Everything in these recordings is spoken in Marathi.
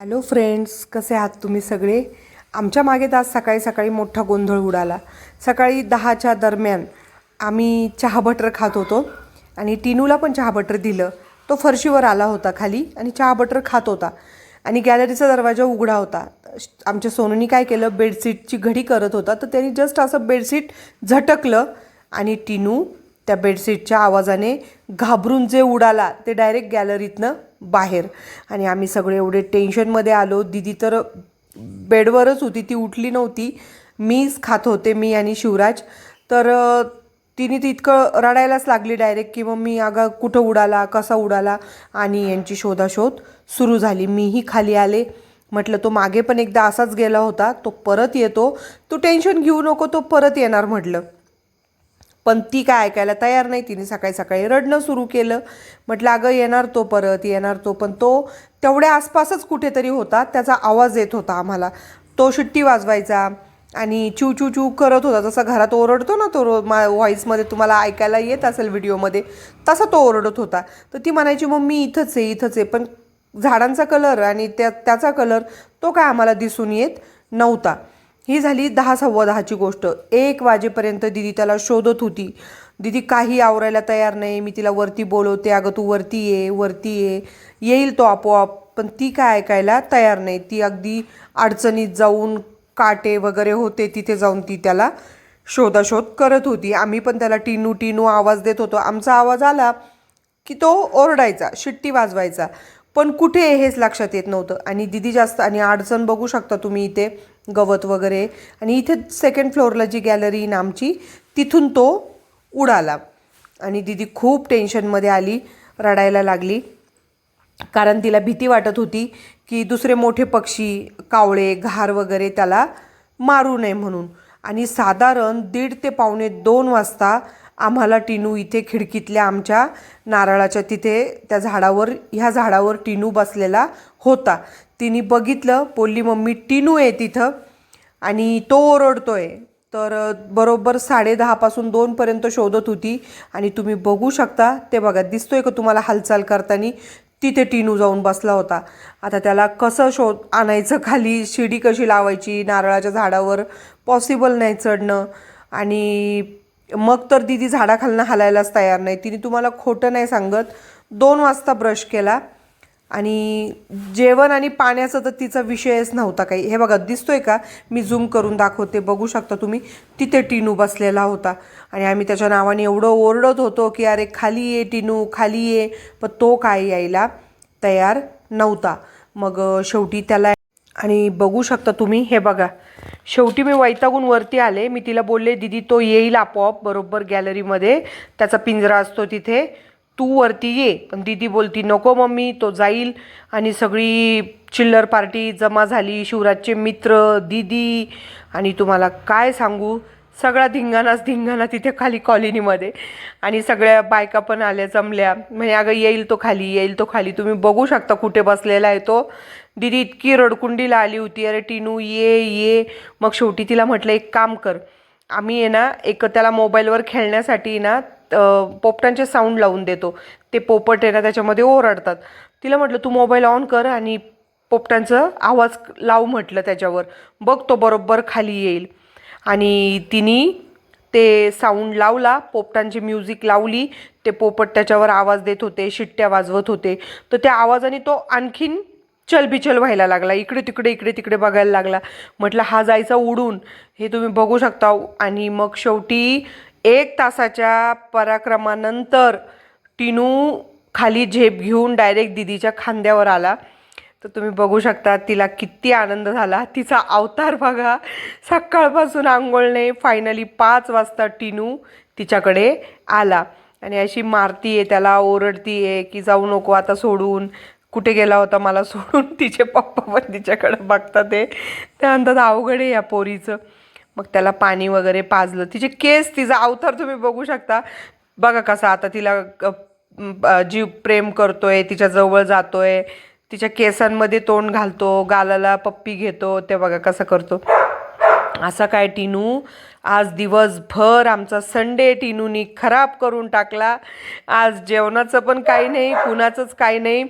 हॅलो फ्रेंड्स कसे आहात तुम्ही सगळे? आमच्या मागे आज सकाळी सकाळी मोठा गोंधळ उडाला. सकाळी दहाच्या दरम्यान आम्ही चहा बटर खात होतो आणि टिनूला पण चहा बटर दिलं. तो फरशीवर आला होता खाली आणि चहा बटर खात होता आणि गॅलरीचा दरवाजा उघडा होता. आमच्या सोनूनी काय केलं बेडशीटची घडी करत होता. तर त्यांनी जस्ट असं बेडशीट झटकलं आणि टिनू त्या बेडशीटच्या आवाजाने घाबरून जे उडाला ते डायरेक्ट गॅलरीतनं बाहेर. आणि आम्ही सगळे एवढे टेन्शनमध्ये आलो. दिदी तर बेडवरच होती. ती उठली नव्हती. मीच खात होते मी आणि शिवराज. तर तिने ती इतकं रडायलाच लागली डायरेक्ट की मग मी अगं कुठं उडाला? कसा उडाला? आणि यांची शोधाशोध सुरू झाली. मीही खाली आले. म्हटलं तो मागे पण एकदा असाच गेला होता. तो परत येतो. तू टेन्शन घेऊ नको. तो परत येणार म्हटलं. पण ती काय ऐकायला तयार नाही. तिने सकाळी सकाळी रडणं सुरू केलं. म्हटलं अगं येणार तो परत येणार तो. पण तो तेवढ्या आसपासच कुठेतरी होता. त्याचा आवाज येत होता आम्हाला. तो शिट्टी वाजवायचा आणि चू चू चू करत होता. जसा घरात ओरडतो ना तो रो मा व्हॉईसमध्ये तुम्हाला ऐकायला येत असेल व्हिडिओमध्ये तसा तो ओरडत होता. तर ती म्हणायची मग मी इथंच आहे इथंच आहे. पण झाडांचा कलर आणि त्या त्याचा कलर तो काय आम्हाला दिसून येत नव्हता. ही झाली दहा सव्वा दहाची गोष्ट. एक वाजेपर्यंत दिदी त्याला शोधत होती. दिदी काही आवरायला तयार नाही. मी तिला वरती बोलवते अगं तू वरती ये वरती ये. येईल तो आपोआप. पण ती काय ऐकायला तयार नाही. ती अगदी अडचणीत जाऊन काटे वगैरे होते तिथे जाऊन ती त्याला शोधाशोध करत होती. आम्ही पण त्याला टिनू टिनू आवाज देत होतो. आमचा आवाज आला की तो ओरडायचा शिट्टी वाजवायचा. पण कुठे आहे हेच लक्षात येत नव्हतं. आणि दिदी जास्त आणि अडचण बघू शकता तुम्ही इथे गवत वगैरे. आणि इथे सेकंड फ्लोअरला जी गॅलरी आहे आमची तिथून तो उडाला. आणि दिदी खूप टेन्शनमध्ये आली रडायला लागली. कारण तिला भीती वाटत होती की दुसरे मोठे पक्षी कावळे घार वगैरे त्याला मारू नये म्हणून. आणि साधारण दीड ते पावणे दोन वाजता आम्हाला टिनू इथे खिडकीतल्या आमच्या नारळाच्या तिथे त्या झाडावर ह्या झाडावर टिनू बसलेला होता. तिने बघितलं बोलली मम्मी टिनू आहे तिथं आणि तो ओरडतो आहे तर बरोबर साडेदहापासून दोनपर्यंत शोधत होती आणि तुम्ही बघू शकता ते बघा दिसतोय का तुम्हाला हालचाल करताना? तिथे टिनू जाऊन बसला होता. आता त्याला कसं शोध आणायचं खाली शिडी कशी लावायची नारळाच्या झाडावर? पॉसिबल नाही चढणं. आणि मग तर दीदी झाडाखालनं हालायलाच तयार नाही. तिने तुम्हाला खोटं नाही सांगत. दोन वाजता ब्रश केला आणि जेवण आणि पाण्याचा तर तिचा विषयच नव्हता काही. हे बघा दिसतोय का? मी झूम करून दाखवते. बघू शकता तुम्ही. तिथे टिनू बसलेला होता. आणि आम्ही त्याच्या नावाने एवढं ओरडत होतो की अरे खाली ये टिनू खाली ये. पण तो काय यायला तयार नव्हता. मग शेवटी त्याला आणि बघू शकता तुम्ही हे बघा. शेवटी मी वैतागून वरती आले. मी तिला बोलले दीदी तो येईल आपोआप बरोबर गॅलरीमध्ये त्याचा पिंजरा असतो तिथे. तू वरती ये. पण दीदी बोलती नको मम्मी तो जाईल. आणि सगळी चिल्लर पार्टी जमा झाली. शिवराजचे मित्र दीदी. आणि तुम्हाला काय सांगू? सगळा धिंगाणाच धिंगाणा तिथे खाली कॉलनीमध्ये. आणि सगळ्या बायका पण आल्या जमल्या. म्हणजे अगं येईल तो खाली येईल तो खाली. तुम्ही बघू शकता कुठे बसलेला आहे तो. दिदी इतकी रडकुंडीला आली होती. अरे टिनू ये ये. मग शेवटी तिला म्हटलं एक काम कर. आम्ही आहे ना एक त्याला मोबाईलवर खेळण्यासाठी ना पोपटांचे साऊंड लावून देतो. ते पोपट आहे ना त्याच्यामध्ये ओरडतात. तिला म्हटलं तू मोबाईल ऑन कर आणि पोपटांचं आवाज लाव म्हटलं त्याच्यावर. बघ तो बरोबर खाली येईल. आणि तिने ते साऊंड लावला पोपटांची म्युझिक लावली. ते पोपट त्याच्यावर आवाज देत होते शिट्ट्या वाजवत होते. तर त्या आवाजाने तो आणखीन चलबिचल व्हायला लागला. इकडे तिकडे इकडे तिकडे बघायला लागला. म्हटलं हा जायचा उडून. हे तुम्ही बघू शकता. आणि मग शेवटी एक तासाच्या पराक्रमानंतर टिनू खाली झेप घेऊन डायरेक्ट दिदीच्या खांद्यावर आला. तर तुम्ही बघू शकता तिला किती आनंद झाला. तिचा अवतार बघा. सकाळपासून आंघोळने फायनली पाच वाजता टिनू तिच्याकडे आला. आणि अशी मारती आहे त्याला ओरडती आहे की जाऊ नको आता सोडून. कुठे गेला होता मला सोडून? तिचे पप्पा पण तिच्याकडे बघतात ते त्या अंदाज अवघड आहे या पोरीचं. मग त्याला पाणी वगैरे पाजलं. तिचे केस तिचा अवतार तुम्ही बघू शकता. बघा कसा आता तिला जीव प्रेम करतोय तिच्या जवळ जातोय. तिच्या केसांमध्ये तोंड घालतो गालाला पप्पी घेतो. ते बघा कसं करतो. असा काय टिनू? आज दिवसभर आमचा संडे टिनूनी खराब करून टाकला. आज जेवणाचं पण काही नाही कुणाचंच काही नाही.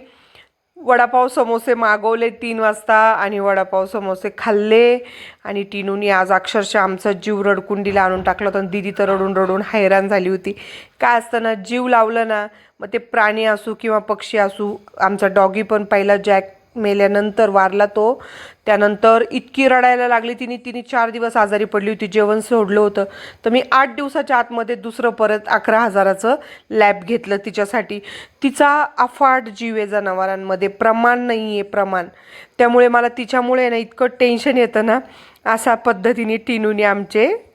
वडापाव समोसे मागवले तीन वाजता आणि वडापाव समोसे खाल्ले. आणि टिनूनी आज अक्षरशः आमचा जीव रडकुंडीला आणून टाकला होता दिदी तर रडून रडून हैराण झाली होती. काय असतं ना जीव लावलं ना मग ते प्राणी असू किंवा पक्षी असू आमचा डॉगी पण पहिला जॅक मेल्यानंतर वारला तो. त्यानंतर इतकी रडायला लागली तिने. तिने चार दिवस आजारी पडली होती जेवण सोडलं होतं. तर मी आठ दिवसाच्या आतमध्ये दुसरं परत अकरा हजाराचं लॅब घेतलं तिच्यासाठी. तिचा अफाट जीव आहे जनावरांमध्ये. प्रमाण नाही आहे प्रमाण. त्यामुळे मला तिच्यामुळे ना इतकं टेन्शन येतं ना अशा पद्धतीने टिनूने आमचे